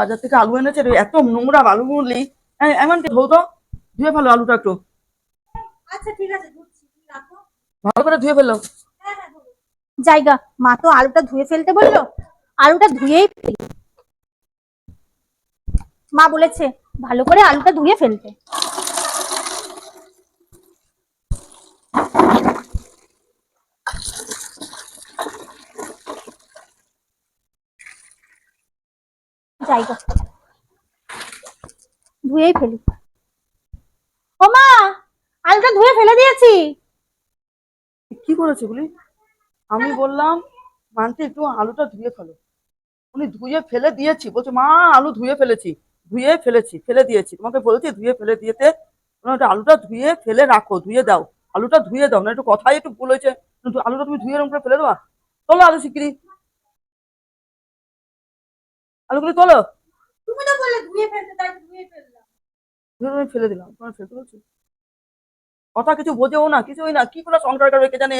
বাজার থেকে আলু এনেছে রে এত নোংরা আলু গুলি এমন ধো তো ধুয়ে ফেলো আলুটা একটু। আচ্ছা ঠিক আছে ভালো করে ধুয়ে ফেলো। হ্যাঁ হ্যাঁ। জায়গা মা তো আলুটা ধুয়ে ফেলতে বলল? আলুটা ধুয়েই ফেলি। মা বলেছে ভালো করে আলুটা ধুয়ে ফেলতে। জায়গা। ধুয়েই ফেলি। ও মা, আলুটা ধুয়ে ফেলে দিয়েছি। কি বলি? আমি বললাম মানতে একটু আলুটা ধুয়ে ফেলো। উনি ধুয়ে ফেলে দিয়েছি। বলছে, মা, আলু ধুয়ে ফেলেছি। ধুয়ে ফেলেছি, ফেলে দিয়েছি। তোমাকে বলেছি, ধুয়ে ফেলে দিয়েতে "ওটা আলুটা ধুয়ে ফেলে রাখো, ধুয়ে দাও। আলুটা ধুয়ে দাও, না একটু কথাই একটু ভুল হয়েছে। আলুটা তুমি ধুয়ে এরকম করে ফেলে দেবা। তোলো আলু শিগগিরি আলুগুলি তোলো? তুমি তো বললে ধুয়ে ফেলতে তাই ধুয়ে ফেললাম। ধুয়ে ফেলে দিলাম তোমার ফেলতে বলছি। কথা কিছু বোঝেও না কিছুই না কি করে সংসার করবে কে জানে?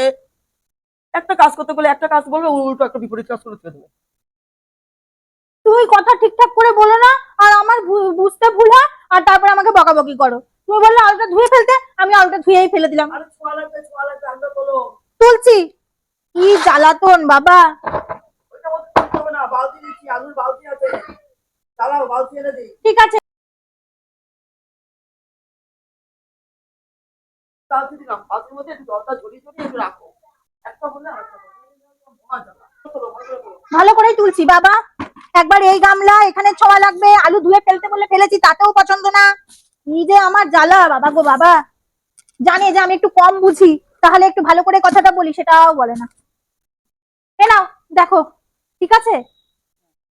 একটা কাজ করতে গেলে একটা কাজ বলবে উল্টো একটা বিপরীত কাজ করে দেবে তুমি কথা ঠিকঠাক করে বলো না আর আমার বুঝতে ভুল হয় আর তারপর আমাকে বকাবকি করো। তুমি বললে আলুটা ধুয়ে ফেলতে আমি আলুটা ধুয়েই ফেলে দিলাম। তুলছি। কি জ্বালাতন বাবা ওইটা বলতে তুলতে হবে না বালতি দিচ্ছি আলুর বালতি আছে। চালাও বালতি এনে দিই। ঠিক আছে। বালতি দিলাম। বালতির মধ্যে একটু জলটা ঝরিয়ে ঝরিয়ে একটু রাখো। একটা বললে আরেকটা বলবে। মহা জ্বালা। তোলো, ভালো করে তোলো। ভালো করেই তুলছি বাবা। একবার এই গামলা এখানে ছোঁয়া লাগবে। আলু ধুয়ে ফেলতে বলে ফেলেছি তাতেও পছন্দ না। নিজে আমার জ্বালা বাবা গো বাবা। জানে যে আমি একটু কম বুঝি তাহলে একটু ভালো করে কথাটা বলি সেটাও বলে না। এ নাও দেখো ঠিক আছে?